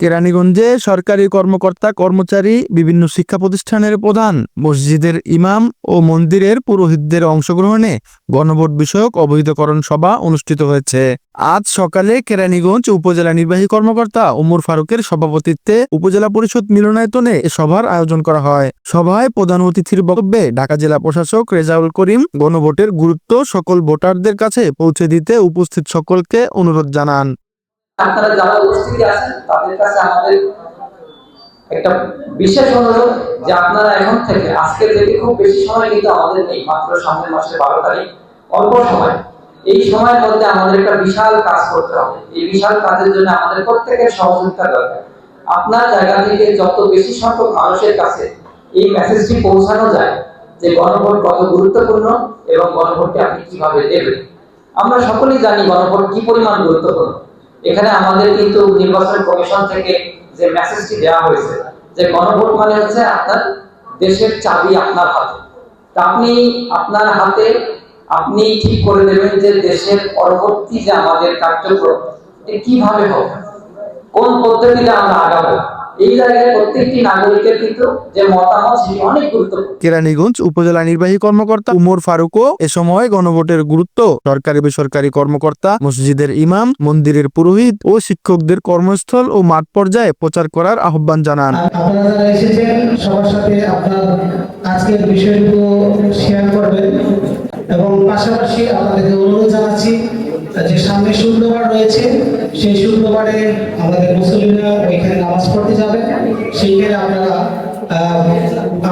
কেরানীগঞ্জে সরকারি কর্মকর্তা, কর্মচারী, বিভিন্ন শিক্ষা প্রতিষ্ঠানের প্রধান, মসজিদের ইমাম ও মন্দিরের পুরোহিতদের অংশগ্রহণে গণভোট বিষয়ক অবহিতকরণ সভা অনুষ্ঠিত হয়েছে। আজ সকালে কেরানীগঞ্জ উপজেলা নির্বাহী কর্মকর্তা ওমর ফারুকের সভাপতিত্বে উপজেলা পরিষদ মিলনায়তনে এ সভার আয়োজন করা হয়। সভায় প্রধান অতিথির বক্তব্যে ঢাকা জেলা প্রশাসক রেজাউল করিম গণভোটের গুরুত্ব সকল ভোটারদের কাছে পৌঁছে দিতে উপস্থিত সকলকে অনুরোধ জানান। আপনারা যারা উপস্থিতি আছেন, তাদের কাছে আমাদের একটা বিশেষ অনুরোধ যে আপনারা এখন থেকে, আজকে থেকে খুব বেশি সময় কিন্তু আমাদের নেই, মাত্র সামনের মাসের বারো তারিখ, অল্প সময়। এই সময়ের মধ্যে আমাদের একটা বিশাল কাজ করতে হবে। এই বিশাল কাজের জন্য আমাদের প্রত্যেকের সহযোগিতা দরকার। আপনার জায়গা থেকে যত বেশি সংখ্যক মানুষের কাছে এই মেসেজটি পৌঁছানো যায় যে গণভোট কত গুরুত্বপূর্ণ এবং গণভোটটি আপনি কীভাবে দেবেন। আমরা সকলেই জানি গণভোট কি পরিমাণ গুরুত্বপূর্ণ। এখানে আমাদের কিন্তু নির্বাচন কমিশন থেকে যে মেসেজটি দেওয়া হয়েছে, যে গণভোট মানে হচ্ছে আপনার দেশের চাবি আপনার হাতে। তা আপনি আপনার হাতে আপনি ঠিক করে দেবেন যে দেশের পরবর্তী যে আমাদের কার্যক্রম কীভাবে হবে? কোন পদ্ধতিতে আমরা আগাবো? এই জায়গায় প্রত্যেকটি নাগরিকের কিন্তু যে মতামত সেটি অনেক গুরুত্বপূর্ণ। কেরানীগঞ্জ উপজেলা নির্বাহী কর্মকর্তা উমর ফারুকও এ সময় গণভোটের গুরুত্ব সরকারি বেসরকারি কর্মকর্তা মসজিদের ইমাম মন্দিরের পুরোহিত ও শিক্ষকদের কর্মস্থল ও মাঠ পর্যায়ে প্রচার করার আহ্বান জানান। আপনারা যারা এসেছেন সবার সাথে আপনার আজকের বিষয়গুলো শেয়ার করবেন এবং পাশাপাশি আপনাদেরকে অনুরোধ জানাচ্ছি যে সামনে শুক্রবার রয়েছে। সেই শুক্রবারে আমাদের মুসলিমরা ওইখানে নামাজ পড়তে যাবেন। সেইখানে আপনারা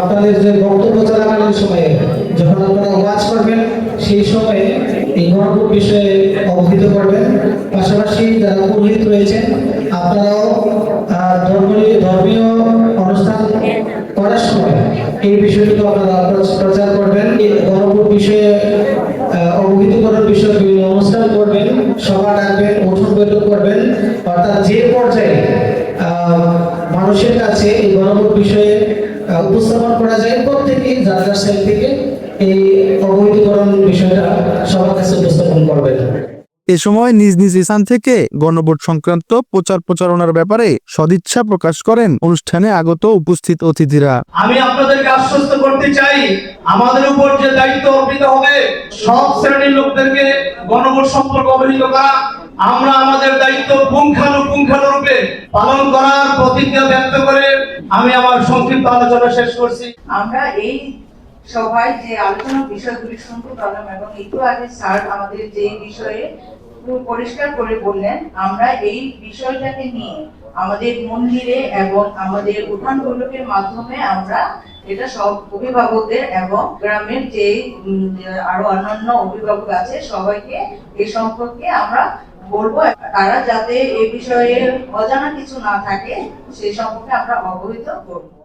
আপনাদের যে বক্তব্য চলাকালীন সময়ে যখন আপনারা ওয়াজ করবেন সেই সময়ে এই গণভোট বিষয়ে অবহিত করবেন। পাশাপাশি যারা পুরোহিত রয়েছেন, আপনারাও ধর্মীয় ধর্মীয় অনুষ্ঠান করার সময় এই বিষয়গুলো আপনারা প্রচ- প্রচার করবেন। এই গণভোট বিষয়ে অবহিত করার বিষয়ে বিভিন্ন অনুষ্ঠান করবেন। সভা ডাকবেন উঠন করবেন। অর্থাৎ যে পর্যায়ে মানুষের কাছে এই গণভোট বিষয়ে উপস্থাপন করা যায় প্রত্যেকেই যার যার সাইড থেকে এই অবহিতকরণ বিষয়টা সবার কাছে উপস্থাপন করবেন। এ সময় নিজ নিজ স্থান থেকে গণভোট সংক্রান্ত প্রচার প্রচারণার ব্যাপারে সদিচ্ছা প্রকাশ করেন অনুষ্ঠানে আগত উপস্থিত অতিথিরা। আমি আপনাদেরকে আশ্বস্ত করতে চাই আমাদের উপর যে দায়িত্ব অর্পিত হবে সব শ্রেণির লোকদেরকে গণভোট সম্পর্কে অবহিত করা আমরা আমাদের দায়িত্ব পুঙ্খানুপুঙ্খানু রূপে পালন করার প্রতিজ্ঞা ব্যক্ত করে আমি আমার সংক্ষিপ্ত আলোচনা শেষ করছি। আমরা এই সভায় যে আলোচনা বিষয়গুলি শুনতে পারলাম এবং একটু আগে স্যার আমাদের যে বিষয়ে পরিষ্কার করে বললেন, আমরা এই বিষয়টাকে নিয়ে আমাদের মন্দিরে এবং আমাদের উঠান বৈঠকের মাধ্যমে আমরা এটা সব অভিভাবকদের এবং গ্রামের যে আরও অন্যান্য অভিভাবক আছে, সবাইকে এ সম্পর্কে আমরা বলব তারা যাতে এ বিষয়ে অজানা কিছু না থাকে সেই সম্পর্কে আমরা অবহিত করব।